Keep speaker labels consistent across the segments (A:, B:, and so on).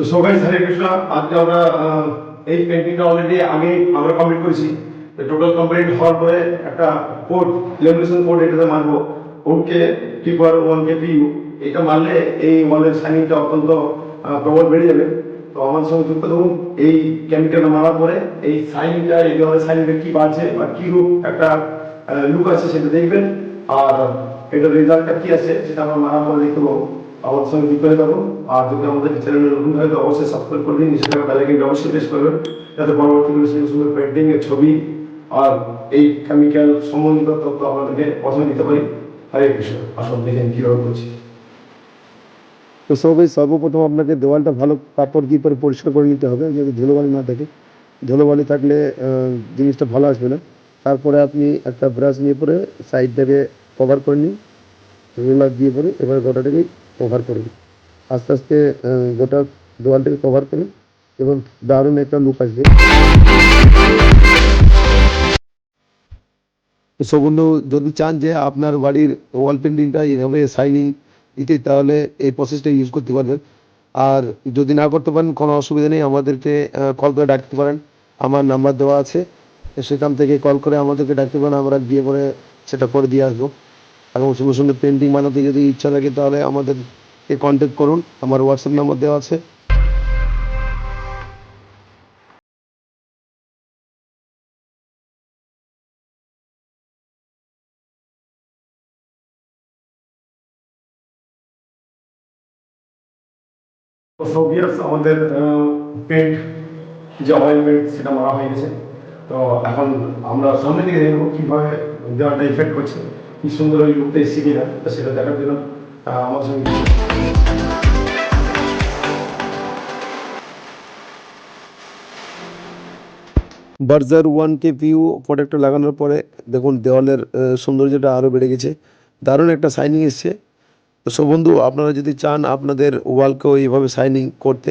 A: তো সবাই হরে কৃষ্ণ আজকে আমরা এই পেন্টিংটা অলরেডি আগে আমরা কমপ্লিট করেছি। টোটাল কমপ্লিট হওয়ার পরে একটা কোড লেমিনেশন কোড এটাতে মারবো। ওকে কিপার ওয়ান কে পিউ এটা মারলে এই ওয়ালের শাইনিংটা অত্যন্ত প্রবল বেড়ে যাবে। তো আমার সঙ্গে যুক্ত ধরুন, এই কেমিক্যালটা মারার পরে এই শাইনিংটা এই ধরনের শাইনিংটা কি বাড়ছে বা কি রূপ একটা লুক আছে, সেটা দেখবেন। আর এটার রেজাল্টটা কি আছে, সেটা আমরা মারার পরে দেখতে পাবো। আমার সঙ্গে আর যদি আমাদের চ্যানেলে নতুন অবশ্যই সাবস্ক্রাইব করে দিন অবশ্যই প্রেস করবেন, যাতে পরবর্তী সুন্দর সুন্দর পেন্টিং এর ছবি আর এই কেমিক্যাল সম্বন্ধিত তথ্য আপনাদেরকে প্রথমে দিতে পারি। হরে কৃষ্ণ। আসুন, দেখেন করছি।
B: তো সবাই, সর্বপ্রথম আপনাকে দেওয়ালটা ভালো কাপড় দিয়ে পরে পরিষ্কার করে নিতে হবে, যদি ধুলোবালি না থাকে। ধুলোবালি থাকলে জিনিসটা ভালো আসবে না। তারপরে আপনি একটা ব্রাশ নিয়ে পরে সাইডটাকে কভার করে নিন রোলার দিয়ে পরে এবার গোটাটাকে কভার করুন আস্তে আস্তে গোটা দেওয়ালটাকে কভার করুন এবং দারুণ একটা লুক আসবে। তো বন্ধু, যদি চান যে আপনার বাড়ির ওয়াল পেন্টিংটা এভাবে শাইনিং দিতে, তাহলে এই প্রসেসটা ইউজ করতে পারবেন। আর যদি না করতে পারেন, কোনো অসুবিধা নেই, আমাদেরকে কল করে ডাকতে পারেন। আমার নাম্বার দেওয়া আছে, সেখান থেকে কল করে আমাদেরকে ডাকতে পারেন, আমরা দিয়ে করে সেটা করে দিয়ে আসব। এবং সুন্দর সুন্দর পেন্টিং বানাতে যদি ইচ্ছা থাকে তাহলে আমাদেরকে কন্ট্যাক্ট করুন। আমার হোয়াটসঅ্যাপ নাম্বার দেওয়া আছে।
A: আমাদের পেন্ট যে অয়েলমেন্ট সেটা মারা হয়ে গেছে। তো এখন আমরা সামনে দিকে দেখব কীভাবে দেওয়ালটা ইফেক্ট করছে। কি সুন্দর ওই লুকটা এসছে কিনা সেটা দেখার জন্য আমার সঙ্গে
B: বার্জার ওয়ান কে ভিউ প্রোডাক্টটা লাগানোর পরে দেখুন, দেওয়ালের সৌন্দর্যটা আরও বেড়ে গেছে। দারুণ একটা শাইনিং এসছে। সব বন্ধু, আপনারা যদি চান আপনাদের ওয়ালকেও এইভাবে শাইনিং করতে,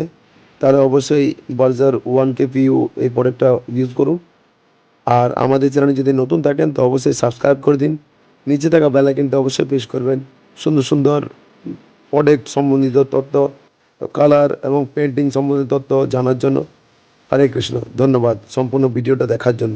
B: তাহলে অবশ্যই বার্জার ওয়ান কে ভিউ এই প্রোডাক্টটা ইউজ করুন। আর আমাদের চ্যানেলে যদি নতুন থাকেন, তো অবশ্যই সাবস্ক্রাইব করে দিন। নিচে থাকা বেলা কিন্তু অবশ্যই পেশ করবেন। সুন্দর সুন্দর প্রোডাক্ট সম্বন্ধিত তথ্য কালার এবং পেন্টিং সম্বন্ধিত তথ্য জানার জন্য। হরে কৃষ্ণ, ধন্যবাদ সম্পূর্ণ ভিডিওটা দেখার জন্য।